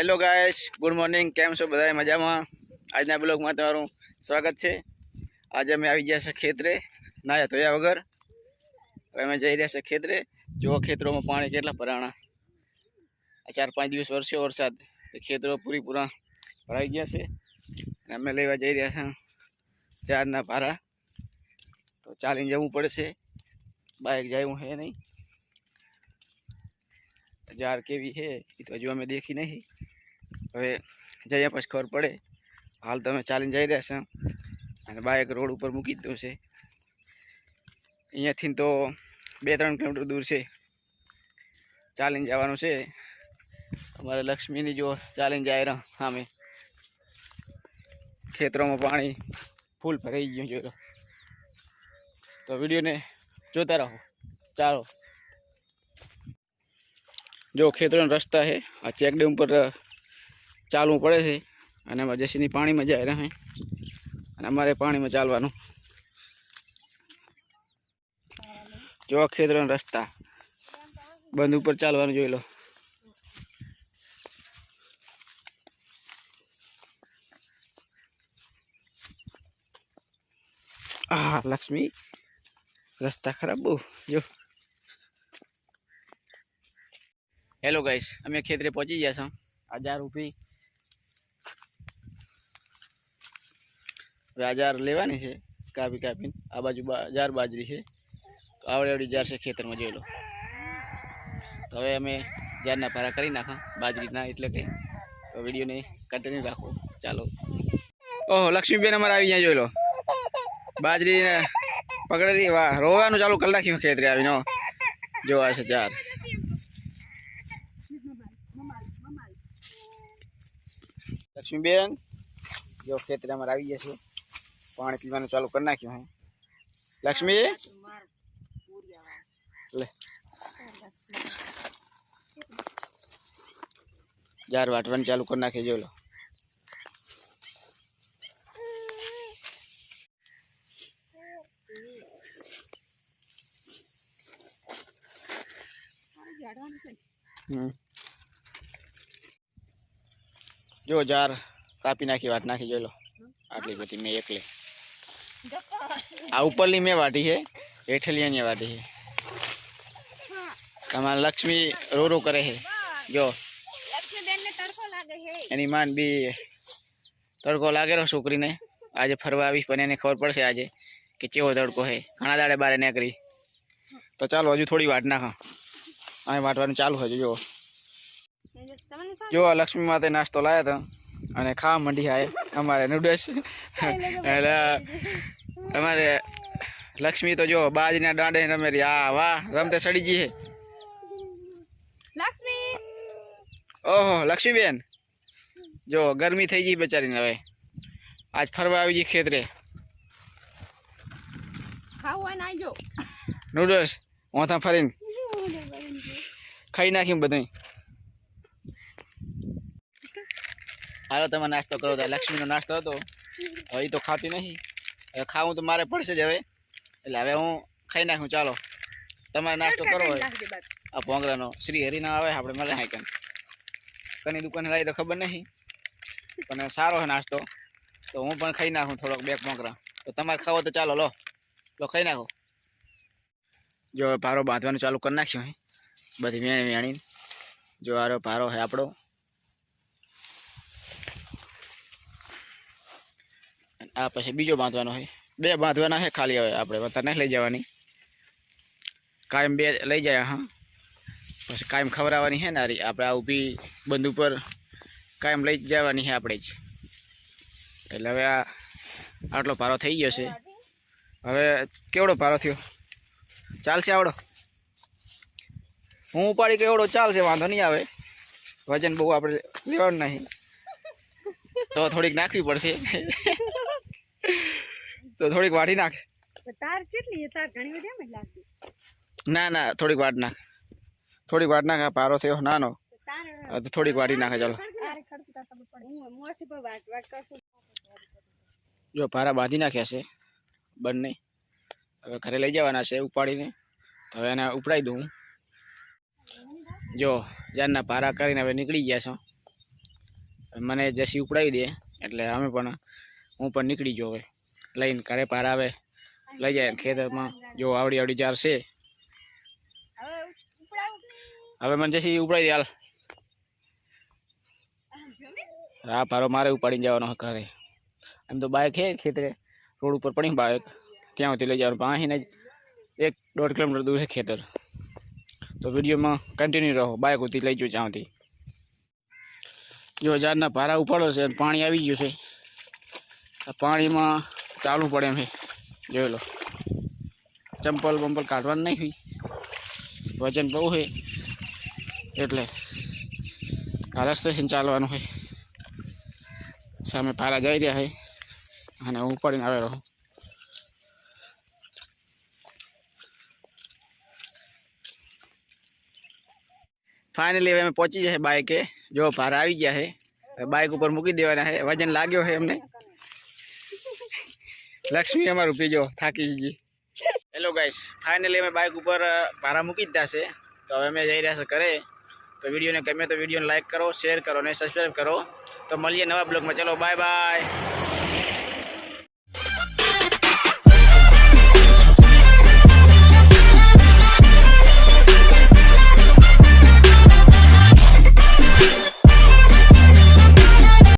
Hello guys good morning કેમ છો બધા મજામાં? આજના બ્લોગમાં તમારું સ્વાગત છે. આજે અમે આવી ગયા છે ખેતરે. નાયા ધોયા વગર. હવે અમે જઈ રહ્યા છે ખેતરે. જો ખેતરોમાં પાણી કેટલા ભરાણા. આ ચાર પાંચ દિવસ વરસ્યો વરસાદ. તો ખેતરો પૂરી પૂરા ભરાઈ ગયા છે. અને અમે લેવા જઈ રહ્યા છીએ ચારના ભારા. તો ચાલીને જવું પડશે. બાઇક જાય હે નહીં. જાર કેવી છે એ તો હજુ અમે દેખી નહીં. હવે જઈએ પછી ખબર પડે. હાલ તમે ચાલીને જઈ રહ્યા છો અને બાઇક રોડ ઉપર મૂકી દીધું છે. અહીંયાથી તો બે ત્રણ કિલોમીટર દૂર છે. ચાલીને જવાનું છે. અમારે લક્ષ્મીની જો ચાલીને જાય રહ્યા સામે. ખેતરોમાં પાણી ફૂલ ભરાઈ ગયું જોઈ તો. વિડીયોને જોતા રહો. ચાલો. જો ખેતરોના રસ્તા છે આ ચેકડેમ ઉપર અ, ચાલવું પડે છે. અને અમારે જસીની પાણીમાં જાય રહે અને અમારે પાણીમાં ચાલવાનું. જો ખેતરોના રસ્તા. બંધ ઉપર ચાલવાનું જોઈ લો. આ લક્ષ્મી. રસ્તા ખરાબ બહુ. જો. હેલો ગાઈસ અમે ખેતરે પહોંચી ગયા છો હજાર જાર ઊભી હવે આ જાર લેવાની છે, કાપી કાપીને. આ બાજુ જાર બાજરી છે. આવડે આવડી જાર છે ખેતરમાં, જોઈ લો. તો હવે અમે જારના ભારા કરી નાખા, બાજરીના એટલે કે. તો વિડીયોને કન્ટિન્યુ રાખો. ચાલો. ઓહો, લક્ષ્મીબેન અમારે આવી ગયા, જોઈ લો. બાજરી પકડેલી વાહ, રોવાનું ચાલુ કરી નાખ્યું ખેતરે આવીને જોવા છે ચાર લક્ષ્મીબેન, જો ખેતરે અમારે આવી ગયા છે. પાણી પીવાનું ચાલુ કરી નાખ્યું હે. લક્ષ્મી? લે. જાર વાટવાનું ચાલુ કરી નાખી જોઈ લો. જો જાર કાપી નાખી વાટ નાખી જોઈ લો. આટલી બધી મેં એકલી. આ ઉપરની મેં વાટી છે હેઠલી અહીંયા વાટી છે. તમારા લક્ષ્મી રો રો કરે છે. જો. એની માન બી તડકો લાગેલો છોકરીને. આજે ફરવા આવીશ પણ એને ખબર પડશે આજે કે કેવો તડકો છે. ઘણા દાડે બારે નીકળી. તો ચાલો હજુ થોડી વાટ નાખા. અહીં વાટવાનું ચાલુ હજુ જો જો લક્ષ્મી માતે નાસ્તો લાવ્યા હતા અને ખાવા મંડી આય અમારે નૂડલ્સ. એટલે અમારે લક્ષ્મી તો જો બાજના દાડે રમે રહી આ વાહ રમતે સડી જઈએ લક્ષ્મી! ઓહો લક્ષ્મીબેન. જો ગરમી થઈ ગઈ બચારીને હવે. આજ ફરવા આવી ગઈ ખેતરે. નુડલ્સ ઓથા ફરીને. ખાઈ નાખ્યું બધું હાલો તમે નાસ્તો કરો તો લક્ષ્મીનો નાસ્તો હતો. હવે તો ખાતી નહીં. હવે ખાવું તો મારે પડશે જ હવે. એટલે હવે હું ખાઈ નાખું ચાલો. તમારે નાસ્તો કરો હોય. આ ભોંગરાનો શ્રી હરિના આવે આપણે મળે હા કન કની દુકાને લાવી તો ખબર નહીં. પણ સારો છે નાસ્તો. તો હું પણ ખાઈ નાખું થોડોક બે ભોંગરા. તો તમારે ખાવો તો ચાલો લો. લો ખાઈ નાખો. જો પારો ભારો બાંધવાનું ચાલુ કરી નાખ્યું હે. બધી વેણી વેણી જો આરો ભારો હે આપણો. આ પછી બીજો બાંધવાનો છે. બે બાંધવાના છે ખાલી હવે આપણે વધારે લઈ જવાની. કાયમ બે લઈ જાય, હા. પછી કાયમ ખવડાવવાની છે ને આપણે આ ઊભી બંધ ઉપર કાયમ લઈ જવાની છે આપણે જ. એટલે હવે આ આટલો ભારો થઈ ગયો છે. હવે કેવડો ભારો થયો? ચાલશે આવડો? હું ઉપાડી કે એવડો ચાલશે, વાંધો નહીં આવે. વજન બહુ આપણે લેવાનું નહીં. તો થોડીક નાખવી પડશે. તો થોડીક વાટી નાખ. તાર કેટલી તાર ઘણી બધી એમ જ લાગતી. ના ના થોડીક વાટ નાખ. થોડીક વાટ નાખ આ પારો થયો નાનો. તો થોડીક વાટી નાખે ચાલો. જો પારા બાંધી નાખ્યા છે બંને. હવે ઘરે લઈ જવાના છે ઉપાડીને. તો હવે એને ઉપડાવી દઉં. જો જાનના પારા કરીને હવે નીકળી ગયા છો. મને જસી ઉપડાવી દે એટલે અમે પણ હું પણ નીકળી ગયો હવે. લઈને ઘરે પાર આવે. લઈ જાય ખેતરમાં. જો આવડી આવડી ચાર છે. હવે મને જશે ઉપડાઈ હાલ. હા, ભારો મારે ઉપાડીને જવાનો ઘરે. એમ તો બાઇક છે ખેતરે. રોડ ઉપર પડી બાઇક ત્યાં સુધી લઈ જવાનું. અહીંને એક દોઢ કિલોમીટર દૂર છે ખેતર. તો વિડીયોમાં કન્ટિન્યુ રહો. બાઇક સુધી લઈ જજો ત્યાંથી. જો ઝાડના ભારા ઉપાડો છે પાણી આવી ગયું છે. પાણીમાં ચાલવું પડે એમ છે જોઈ લો. ચંપલ બંપલ કાઢવાનું નહીં હોય. વજન બહુ છે એટલે આ રસ્તેથી ચાલવાનું હોય સામે ભારા જઈ રહ્યા છે અને હું ઉપાડીને આવે રહું. ફાઇનલી હવે અમે પહોંચી જાય બાઇકે જો ભારા આવી ગયા છે બાઇક ઉપર મૂકી દેવાના છે વજન લાગ્યો છે એમને લક્ષ્મી અમારું પીજો થાકી ગઈ. હેલો ગાઈસ ફાઇનલી અમે બાઇક ઉપર ભારા મૂકી દીધા છે. તો હવે અમે જઈ રહ્યા છે ઘરે. તો વિડીયોને ગમે તો વિડીયોને લાઇક કરો શેર કરો અને સબસ્ક્રાઈબ કરો. તો મળીએ નવા બ્લોગમાં ચલો બાય બાય